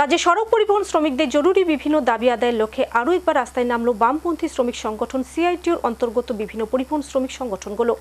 রাজ্যে সড়ক পরিবহন শ্রমিকদের জরুরি বিভিন্ন দাবি আদায়ের লক্ষ্যে আরও একবার রাস্তায় নামলো বামপন্থী শ্রমিক সংগঠন সিআইটিউর অন্তর্গত বিভিন্ন পরিবহন শ্রমিক সংগঠনগুলো।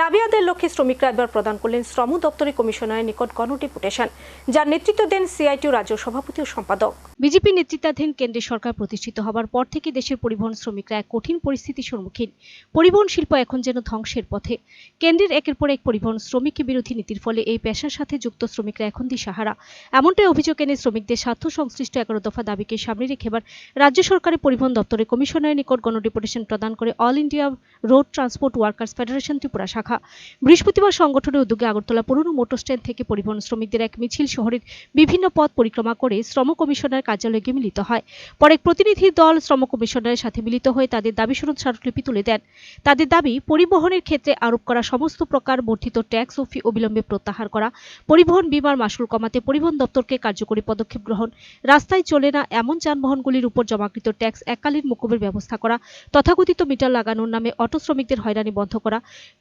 দাবি আদায়ের লক্ষ্যে শ্রমিকরা এবার প্রদান করলেন শ্রম দপ্তরের কমিশনারের নিকট গণডেপুটেশন যার নেতৃত্ব দেন সিআইটিউ রাজ্য সভাপতি ও সম্পাদক। বিজেপি নেতৃত্বাধীন কেন্দ্রের সরকার প্রতিষ্ঠিত হবার পর থেকে দেশের পরিবহন শ্রমিকরা এক কঠিন পরিস্থিতির সম্মুখীন। পরিবহন শিল্প এখন যেন ধ্বংসের পথে। কেন্দ্রের একের পর এক পরিবহন শ্রমিক বিরোধী নীতির ফলে এই পেশার সাথে যুক্ত শ্রমিকরা এখন দিশাহারা। এমনটাই অভিযোগ এনে শ্রমিকদের স্বার্থ সংশ্লিষ্ট এগারো দফা দাবিকে সামনে রেখে এবার রাজ্য সরকারের পরিবহন দপ্তরের কমিশনারের নিকট গণডেপুটেশন প্রদান করে All India Road Transport Workers Federation Tripura শাখা। বৃহস্পতিবার সংগঠনের উদ্যোগে আগরতলা পুরনো মোটর স্ট্যান্ড থেকে পরিবহন শ্রমিকদের এক মিছিল শহরের বিভিন্ন পথ পরিক্রমা করে শ্রম কমিশনার কার্যালয়ে গিয়ে মিলিত হয়। পরে প্রতিনিধি দল শ্রম কমিশনারের সাথে মিলিত হয়ে তাদের দাবি স্মরণ স্মারকলিপি তুলে দেন। তাদের দাবি, পরিবহনের ক্ষেত্রে আরোপ করা সমস্ত প্রকার বর্ধিত ট্যাক্স ও ফি অবিলম্বে প্রত্যাহার করা, পরিবহন বিমার মাসুল কমাতে পরিবহন দপ্তরকে কার্যকরী পদক্ষেপ গ্রহণ রাস্তায় চলে না এমন যানবাহনগুলির উপর জমাকৃত ট্যাক্স এককালীন মুকুবের ব্যবস্থা করা, তথাকথিত মিটার লাগানোর নামে অটো শ্রমিকদের হয়রানি বন্ধ করা,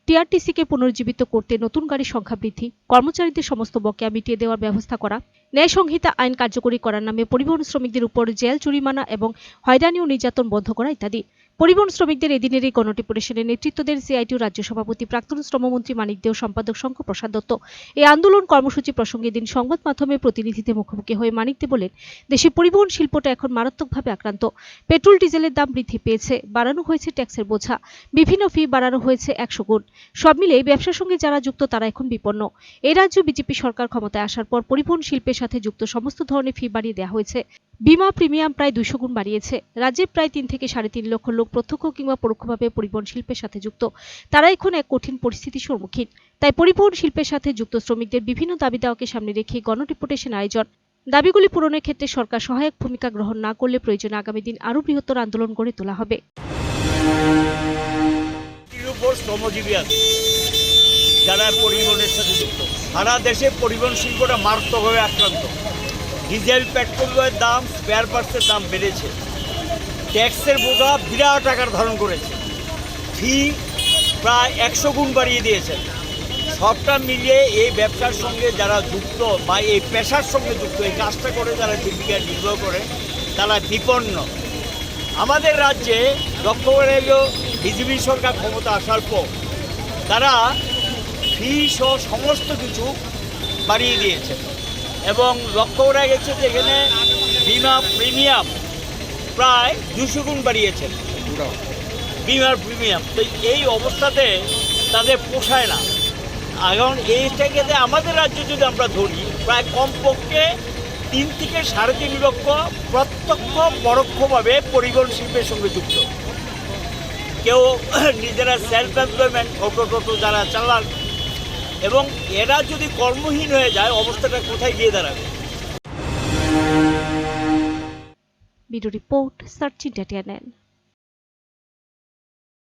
টিআরটিসিকে পুনর্জীবিত করতে নতুন গাড়ির সংখ্যা বৃদ্ধি, কর্মচারীদের সমস্ত বকেয়া মিটিয়ে দেওয়ার ব্যবস্থা করা, ন্যায় সংহিতা আইন কার্যকরী করার নামে পরিবহন শ্রমিকদের উপর জেল, জরিমানা এবং হয়রানি ও নির্যাতন বন্ধ করা ইত্যাদি। পরিবহন শ্রমিকদের এদিনের এই গণডেপুটেশনের নেতৃত্ব দেন সিআইটিউ রাজ্য সভাপতি প্রাক্তন শ্রমমন্ত্রী মানিক দেও, সম্পাদক শঙ্কর প্রসাদ দত্ত। এই আন্দোলন কর্মসূচি প্রসঙ্গে দিন সংবাদ মাধ্যমে প্রতিনিধিদের মুখোমুখি হয়ে মানিক দে বলেন, দেশে পরিবহন শিল্পটা এখন মারাত্মকভাবে আক্রান্ত। পেট্রোল, ডিজেলের দাম বৃদ্ধি পেয়েছে, বাড়ানো হয়েছে ট্যাক্সের বোঝা, বিভিন্ন ফি বাড়ানো হয়েছে একশো গুণ। সব মিলে ব্যবসার সঙ্গে যারা যুক্ত, তারা এখন বিপন্ন। এই রাজ্য বিজেপি সরকার ক্ষমতায় আসার পর পরিবহন শিল্পের সাথে যুক্ত সমস্ত ধরনের ফি বাড়িয়ে দেওয়া হয়েছে। বিমা প্রিমিয়াম প্রায় দুইশো গুণ বাড়িয়েছে। রাজ্যে প্রায় তিন থেকে সাড়ে তিন লক্ষ লোক প্রত্যক্ষ কিংবা পরোক্ষভাবে পরিবহন শিল্পের সাথে যুক্ত। তারা এখন এক কঠিন পরিস্থিতির সম্মুখীন। তাই পরিবহন শিল্পের সাথে যুক্ত শ্রমিকদের বিভিন্ন দাবি দেওয়াকে সামনে রেখে গণডেপুটেশন আয়োজন। দাবিগুলি পূরণের ক্ষেত্রে সরকার সহায়ক ভূমিকা গ্রহণ না করলে প্রয়োজনে আগামী দিন আরও বৃহত্তর আন্দোলন গড়ে তোলা হবে। যারা পরিবহনের সাথে যুক্ত। সারা দেশে পরিবহন শিল্পটা মারাত্মকভাবে আক্রান্ত। ডিজেল, পেট্রোলের দাম স্পেয়ার পার্টসের দাম বেড়েছে। ট্যাক্সের বোঝা বিরাট আকার ধারণ করেছে। ফি প্রায় একশো গুণ বাড়িয়ে দিয়েছেন সবটা মিলিয়ে এই ব্যবসার সঙ্গে যারা যুক্ত বা এই পেশার সঙ্গে যুক্ত, এই কাজটা করে যারা জীবিকা নির্বাহ করে, তারা বিপন্ন। আমাদের রাজ্যে লক্ষ্য করে বিজেপি সরকার ক্ষমতা আসার পর তারা ফি সহ সমস্ত কিছু বাড়িয়ে দিয়েছে। এবং লক্ষ্য করা গেছে যে এখানে বিমা প্রিমিয়াম প্রায় দুশো গুণ বাড়িয়েছেন। বিমার প্রিমিয়াম। তো এই অবস্থাতে তাদের পোষায় না। এখন এই থেকে আমাদের রাজ্যে যদি আমরা ধরি, প্রায় কমপক্ষে তিন থেকে সাড়ে তিন লক্ষ প্রত্যক্ষ পরোক্ষভাবে পরিবহন শিল্পের সঙ্গে যুক্ত। কেউ নিজেরা সেলফ এমপ্লয়মেন্ট অটো টোটো যারা চালান, এবং এরা যদি কর্মহীন হয়ে যায়, অবস্থাটা কোথায় গিয়ে দাঁড়াবে? Video report search India